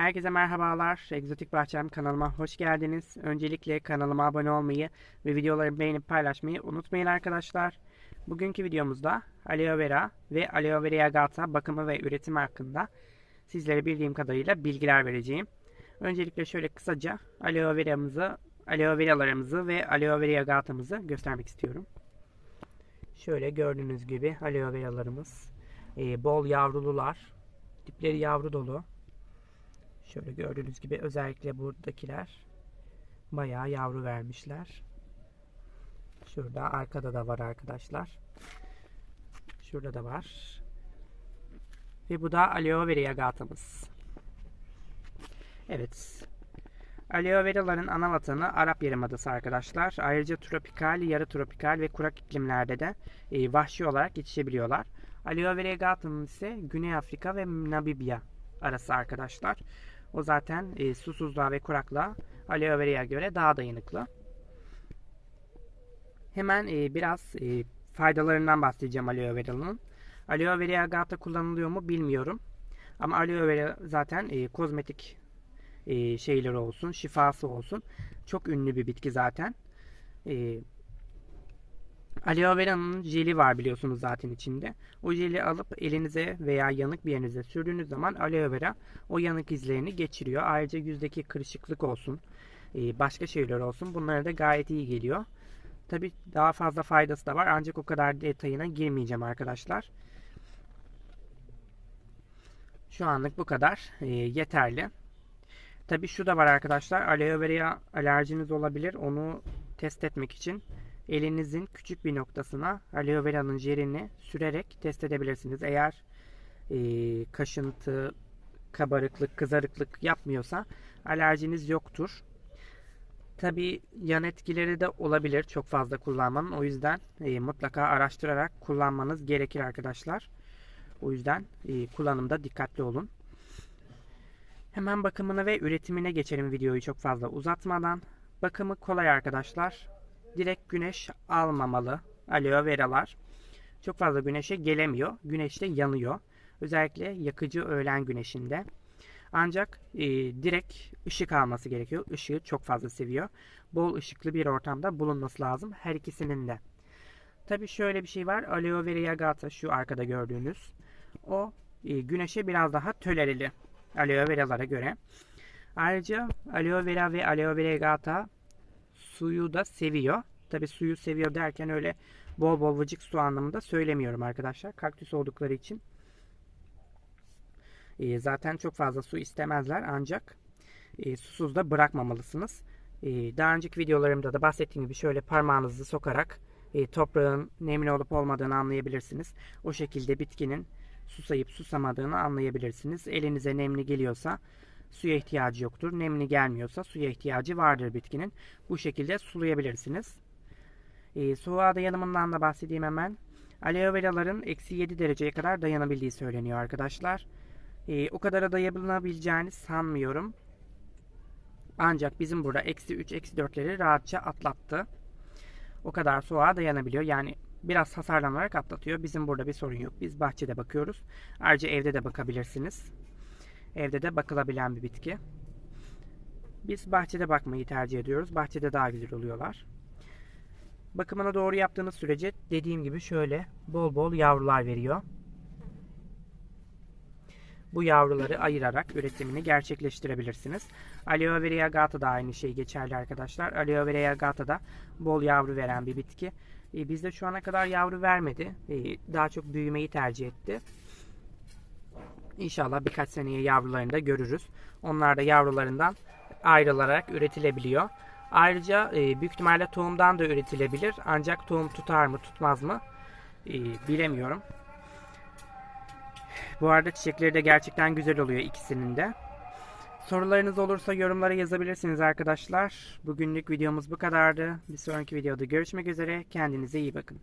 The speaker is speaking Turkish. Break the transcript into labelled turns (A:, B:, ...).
A: Herkese merhabalar. Egzotik Bahçem kanalıma hoş geldiniz. Öncelikle kanalıma abone olmayı ve videoları beğenip paylaşmayı unutmayın arkadaşlar. Bugünkü videomuzda aloe vera ve aloe vera agata bakımı ve üretimi hakkında sizlere bildiğim kadarıyla bilgiler vereceğim. Öncelikle şöyle kısaca aloe veramızı, aloe veralarımızı ve aloe vera agatamızı göstermek istiyorum. Şöyle gördüğünüz gibi aloe veralarımız e, bol yavrulular. Dipleri yavru dolu. Şöyle gördüğünüz gibi özellikle buradakiler bayağı yavru vermişler. Şurada arkada da var arkadaşlar. Şurada da var. Ve bu da aloe vera agatamız. Evet. Aloe veraların ana vatanı Arap Yarımadası arkadaşlar. Ayrıca tropikal, yarı tropikal ve kurak iklimlerde de e, vahşi olarak yetişebiliyorlar. Aloe vera agatamız ise Güney Afrika ve Namibya arası arkadaşlar. O zaten e, susuzluğa ve kuraklığa aloe vera'ya göre daha dayanıklı. Hemen e, biraz e, faydalarından bahsedeceğim aloe vera'nın. Aloe vera agata kullanılıyor mu bilmiyorum. Ama aloe vera zaten e, kozmetik e, şeyleri olsun, şifası olsun. Çok ünlü bir bitki zaten. E, aloe vera'nın jeli var biliyorsunuz zaten içinde. O jeli alıp elinize veya yanık bir yerinize sürdüğünüz zaman aloe vera o yanık izlerini geçiriyor. Ayrıca yüzdeki kırışıklık olsun, e, başka şeyler olsun bunlara da gayet iyi geliyor. Tabi daha fazla faydası da var ancak o kadar detayına girmeyeceğim arkadaşlar. Şu anlık bu kadar e, yeterli. Tabi şu da var arkadaşlar aloe vera'ya alerjiniz olabilir onu test etmek için elinizin küçük bir noktasına aloe vera'nın jelini sürerek test edebilirsiniz. Eğer e, kaşıntı, kabarıklık, kızarıklık yapmıyorsa alerjiniz yoktur. Tabi yan etkileri de olabilir çok fazla kullanmanın. O yüzden e, mutlaka araştırarak kullanmanız gerekir arkadaşlar. O yüzden e, kullanımda dikkatli olun. Hemen bakımına ve üretimine geçelim videoyu çok fazla uzatmadan. Bakımı kolay arkadaşlar. Direkt güneş almamalı aloe veralar. Çok fazla güneşe gelemiyor. Güneşte yanıyor. Özellikle yakıcı öğlen güneşinde. Ancak e, direkt ışık alması gerekiyor. Işığı çok fazla seviyor. Bol ışıklı bir ortamda bulunması lazım. Her ikisinin de. Tabi şöyle bir şey var. Aloe vera agata şu arkada gördüğünüz. O e, güneşe biraz daha tölereli. Aloe veralara göre. Ayrıca aloe vera ve aloe vera agata suyu da seviyor. Tabi suyu seviyor derken öyle bol bol vıcık su anlamında söylemiyorum arkadaşlar. Kaktüs oldukları için. E, zaten çok fazla su istemezler ancak e, susuz da bırakmamalısınız. E, daha önceki videolarımda da bahsettiğim gibi şöyle parmağınızı sokarak e, toprağın nemli olup olmadığını anlayabilirsiniz. O şekilde bitkinin susayıp susamadığını anlayabilirsiniz. Elinize nemli geliyorsa suya ihtiyacı yoktur. Nemli gelmiyorsa suya ihtiyacı vardır bitkinin. Bu şekilde sulayabilirsiniz. E, soğuğa dayanımından da bahsedeyim hemen. Aloe veraların eksi 7 dereceye kadar dayanabildiği söyleniyor arkadaşlar. E, o kadara dayanabileceğini sanmıyorum. Ancak bizim burada eksi 3, eksi 4'leri rahatça atlattı. O kadar soğuğa dayanabiliyor. Yani biraz hasarlanarak atlatıyor. Bizim burada bir sorun yok. Biz bahçede bakıyoruz. Ayrıca evde de bakabilirsiniz. Evde de bakılabilen bir bitki. Biz bahçede bakmayı tercih ediyoruz. Bahçede daha güzel oluyorlar. Bakımını doğru yaptığınız sürece dediğim gibi şöyle bol bol yavrular veriyor. Bu yavruları ayırarak üretimini gerçekleştirebilirsiniz. Aloe vera agata da aynı şey geçerli arkadaşlar. Aloe vera agata da bol yavru veren bir bitki. E, bizde şu ana kadar yavru vermedi. E, daha çok büyümeyi tercih etti. İnşallah birkaç seneye yavrularını da görürüz. Onlar da yavrularından ayrılarak üretilebiliyor. Ayrıca e, büyük ihtimalle tohumdan da üretilebilir. Ancak tohum tutar mı tutmaz mı e, bilemiyorum. Bu arada çiçekleri de gerçekten güzel oluyor ikisinin de. Sorularınız olursa yorumlara yazabilirsiniz arkadaşlar. Bugünlük videomuz bu kadardı. Bir sonraki videoda görüşmek üzere. Kendinize iyi bakın.